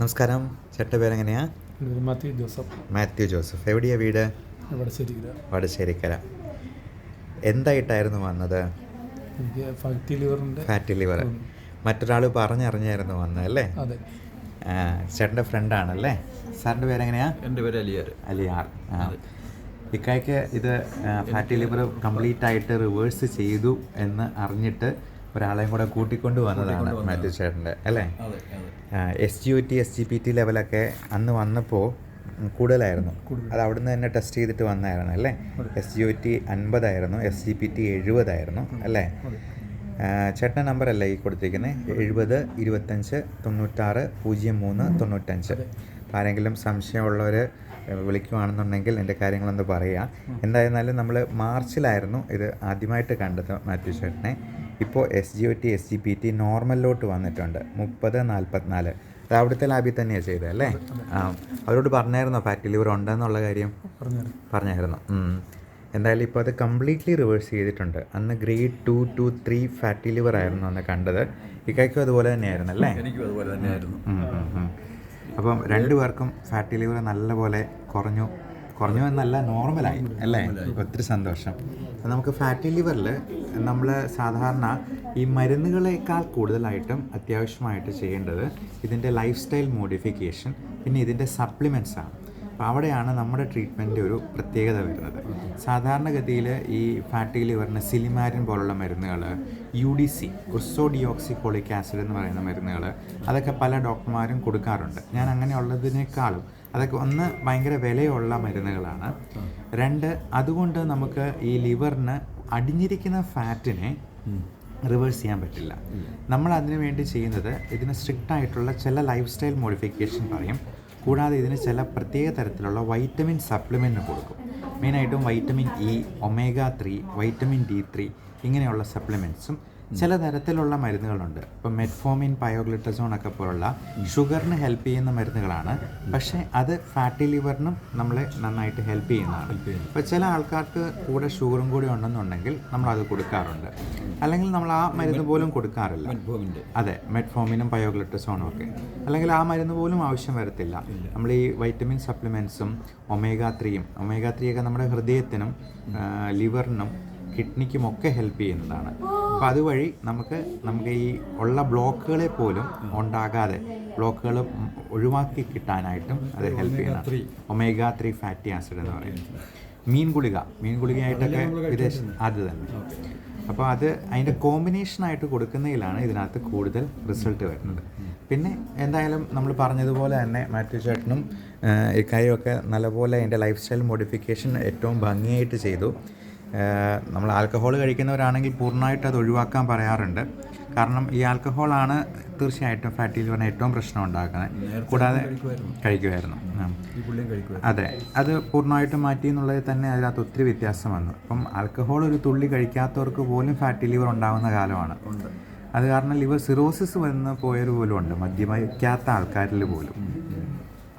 നമസ്കാരം. ചേട്ടന്റെ പേരെങ്ങനെയാ? മാത്യു ജോസഫ്. മാത്യു ജോസഫ്. എവിടെയാ വീട്? വടശ്ശേരിക്കര. എന്തായിട്ടായിരുന്നു വന്നത്? ഫാറ്റി ലിവറിന്റെ ഫാറ്റി ലിവർ. മറ്റൊരാൾ പറഞ്ഞറിഞ്ഞായിരുന്നു വന്നത് അല്ലേ അതെ ചേട്ടന്റെ ഫ്രണ്ടാണല്ലേ? സാറിന്റെ പേരെങ്ങനെയാ? എന്റെ പേര് അലിയാർ. അലിയാർ. ഇക്കായ്ക്ക് ഇത് ഫാറ്റി ലിവർ കംപ്ലീറ്റ് ആയിട്ട് റിവേഴ്സ് ചെയ്തു എന്ന് അറിഞ്ഞിട്ട് ഒരാളെയും കൂടെ കൂട്ടിക്കൊണ്ട് വന്നതാണ് മാത്യു ചേട്ടന്റെ അല്ലേ? S G O T S G P T ലെവലൊക്കെ അന്ന് വന്നപ്പോൾ കൂടുതലായിരുന്നു. അത് അവിടുന്ന് തന്നെ ടെസ്റ്റ് ചെയ്തിട്ട് വന്നായിരുന്നു അല്ലേ? എസ് ജി ഒ ടി അൻപതായിരുന്നു എസ് ജി പി ടി എഴുപതായിരുന്നു അല്ലേ? ചേട്ടൻ ചേട്ടന്റെ നമ്പർ അല്ലേ ഈ കൊടുത്തിരിക്കുന്നത് എഴുപത് ഇരുപത്തഞ്ച് തൊണ്ണൂറ്റാറ് പൂജ്യം മൂന്ന് തൊണ്ണൂറ്റഞ്ച്. ആരെങ്കിലും സംശയമുള്ളവർ വിളിക്കുവാണെന്നുണ്ടെങ്കിൽ എന്റെ കാര്യങ്ങളൊന്ന് പറയുക എന്തായിരുന്നാലും നമ്മൾ മാർച്ചിലായിരുന്നു ഇത് ആദ്യമായിട്ട് കണ്ടത് മാത്യു ചേട്ടനെ. ഇപ്പോൾ S G O T S G P T നോർമലിലോട്ട് വന്നിട്ടുണ്ട്. മുപ്പത് നാൽപ്പത്തിനാല്. അത് അവിടുത്തെ ലാബിൽ തന്നെയാണ് ചെയ്തത് അല്ലേ? ആ അവരോട് പറഞ്ഞായിരുന്നോ ഫാറ്റ് ലിവർ ഉണ്ടെന്നുള്ള കാര്യം? പറഞ്ഞായിരുന്നു. എന്തായാലും ഇപ്പോൾ അത് കംപ്ലീറ്റ്ലി റിവേഴ്സ് ചെയ്തിട്ടുണ്ട്. അന്ന് grade two to three fatty liver ആയിരുന്നു അന്ന് കണ്ടത്. ഇക്കയ്ക്കും അതുപോലെ തന്നെയായിരുന്നു അല്ലേ? എനിക്കും അതുപോലെ തന്നെയായിരുന്നു. അപ്പം രണ്ടു പേർക്കും ഫാറ്റി ലിവർ നല്ലപോലെ കുറഞ്ഞു. കുറഞ്ഞു എന്നല്ല നോർമലായി അല്ലേ? ഒത്തിരി സന്തോഷം. നമുക്ക് ഫാറ്റി ലിവറിൽ നമ്മൾ സാധാരണ ഈ മരുന്നുകളേക്കാൾ കൂടുതലായിട്ടും അത്യാവശ്യമായിട്ട് ചെയ്യേണ്ടത് ഇതിന്റെ ലൈഫ് സ്റ്റൈൽ മോഡിഫിക്കേഷൻ പിന്നെ ഇതിന്റെ സപ്ലിമെന്റ്സാണ് ആണ്. അപ്പോൾ അവിടെയാണ് നമ്മുടെ ട്രീറ്റ്മെന്റ് ഒരു പ്രത്യേകത വരുന്നത്. സാധാരണഗതിയിൽ ഈ ഫാറ്റി ലിവറിന് സിലിമാരിൻ പോലുള്ള മരുന്നുകൾ U D C ursodeoxycholic acid എന്ന് പറയുന്ന മരുന്നുകൾ അതൊക്കെ പല ഡോക്ടർമാരും കൊടുക്കാറുണ്ട്. ഞാൻ അങ്ങനെ അങ്ങനെയുള്ളതിനേക്കാളും അതൊക്കെ ഒന്ന് ഭയങ്കര വിലയുള്ള മരുന്നുകളാണ്. രണ്ട് അതുകൊണ്ട് നമുക്ക് ഈ ലിവറിന് അടിഞ്ഞിരിക്കുന്ന ഫാറ്റിനെ റിവേഴ്സ് ചെയ്യാൻ പറ്റില്ല. നമ്മൾ അതിനു വേണ്ടി ചെയ്യുന്നത് ഇതിന് സ്ട്രിക്റ്റ് ആയിട്ടുള്ള ചില ലൈഫ് സ്റ്റൈൽ മോഡിഫിക്കേഷൻ പറയും. കൂടാതെ ഇതിന് ചില പ്രത്യേക തരത്തിലുള്ള വൈറ്റമിൻ സപ്ലിമെന്റ് കൊടുക്കും. മെയിനായിട്ടും vitamin E omega three vitamin D three ഇങ്ങനെയുള്ള സപ്ലിമെന്റ്സും ചില തരത്തിലുള്ള മരുന്നുകളുണ്ട്. ഇപ്പം മെറ്റ്ഫോമിൻ പയോഗ്ലിറ്റസോൺ ഒക്കെ പോലുള്ള ഷുഗറിന് ഹെൽപ്പ് ചെയ്യുന്ന മരുന്നുകളാണ്. പക്ഷേ അത് ഫാറ്റി ലിവറിനും നമ്മളെ നന്നായിട്ട് ഹെൽപ്പ് ചെയ്യുന്നതാണ്. അപ്പോൾ ചില ആൾക്കാർക്ക് കൂടെ ഷുഗറും കൂടി ഉണ്ടെന്നുണ്ടെങ്കിൽ നമ്മൾ അത് കൊടുക്കാറുണ്ട്. അല്ലെങ്കിൽ നമ്മൾ ആ മരുന്ന് പോലും കൊടുക്കാറില്ല. അതെ മെറ്റ്ഫോമിനും പയോഗ്ലിറ്റസോണും ഒക്കെ. അല്ലെങ്കിൽ ആ മരുന്ന് പോലും ആവശ്യം വരത്തില്ല. നമ്മൾ ഈ വൈറ്റമിൻ സപ്ലിമെൻസും ഒമേഗ ത്രീയും ഒമേഗ ത്രീ ഒക്കെ നമ്മുടെ ഹൃദയത്തിനും ലിവറിനും കിഡ്നിക്കും ഒക്കെ ഹെൽപ്പ് ചെയ്യുന്നതാണ്. അപ്പോൾ അതുവഴി നമുക്ക് നമുക്ക് ഈ ഉള്ള ബ്ലോക്കുകളെ പോലും ഉണ്ടാകാതെ ബ്ലോക്കുകൾ ഒഴിവാക്കി കിട്ടാനായിട്ടും അത് ഹെൽപ്പ് ചെയ്യുന്ന ഒമേഗ ത്രീ ഫാറ്റി ആസിഡ് എന്ന് പറയുന്നത്. മീൻ ഗുളിക. മീൻ ഗുളികയായിട്ടൊക്കെ വിദേശ അത് തന്നെ. അപ്പോൾ അത് അതിന്റെ കോമ്പിനേഷനായിട്ട് കൊടുക്കുന്നതിലാണ് ഇതിനകത്ത് കൂടുതൽ റിസൾട്ട് വരുന്നത്. പിന്നെ എന്തായാലും നമ്മൾ പറഞ്ഞതുപോലെ തന്നെ മാത്യു ചേട്ടനും ഇക്കാര്യമൊക്കെ നല്ലപോലെ അതിന്റെ ലൈഫ് സ്റ്റൈൽ മോഡിഫിക്കേഷൻ ഏറ്റവും ഭംഗിയായിട്ട് ചെയ്തു. നമ്മൾ ആൽക്കഹോൾ കഴിക്കുന്നവരാണെങ്കിൽ പൂർണമായിട്ട് അത് ഒഴിവാക്കാൻ പറയാറുണ്ട്. കാരണം ഈ ആൽക്കഹോളാണ് തീർച്ചയായിട്ടും ഫാറ്റി ലിവറിന് ഏറ്റവും പ്രശ്നം ഉണ്ടാക്കുന്നത്. കൂടാതെ കഴിക്കുമായിരുന്നു. അതെ. അത് പൂർണമായിട്ടും മാറ്റി എന്നുള്ളതിൽ തന്നെ അതിനകത്ത് ഒത്തിരി വ്യത്യാസം വന്നു. ഇപ്പം ആൽക്കഹോൾ ഒരു തുള്ളി കഴിക്കാത്തവർക്ക് പോലും ഫാറ്റി ലിവർ ഉണ്ടാകുന്ന കാലമാണ്. അത് കാരണം ലിവർ സിറോസിസ് വന്ന് പോയവർ പോലും ഉണ്ട്. മദ്യപിക്കാത്ത ആൾക്കാരിൽ പോലും.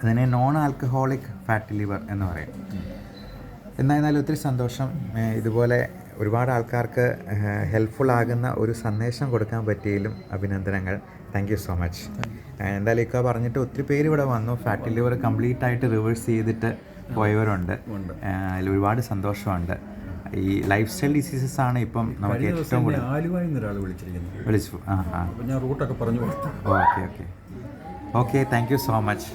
അതിനെ നോൺ ആൽക്കഹോളിക് ഫാറ്റി ലിവർ എന്ന് പറയും. എന്നായിരുന്നാലും ഒത്തിരി സന്തോഷം. ഇതുപോലെ ഒരുപാട് ആൾക്കാർക്ക് ഹെൽപ്ഫുൾ ആകുന്ന ഒരു സന്ദേശം കൊടുക്കാൻ പറ്റിയതിലും അഭിനന്ദനങ്ങൾ. താങ്ക് യു സോ മച്ച് എന്തായാലും ഇക്ക പറഞ്ഞിട്ട് ഒത്തിരി പേര് ഇവിടെ വന്നു. ഫാറ്റി ലിവർ കംപ്ലീറ്റ് ആയിട്ട് റിവേഴ്സ് ചെയ്തിട്ട് പോയവരുണ്ട്. അതിൽ ഒരുപാട് സന്തോഷമുണ്ട്. ഈ ലൈഫ് സ്റ്റൈൽ ഡിസീസസ് ആണ് ഇപ്പം നമുക്ക് ഏറ്റവും കൂടുതൽ വിളിച്ചു. ആ ആ. അപ്പം ഞാൻ റൂട്ടൊക്കെ പറഞ്ഞു okay okay. Okay thank you so much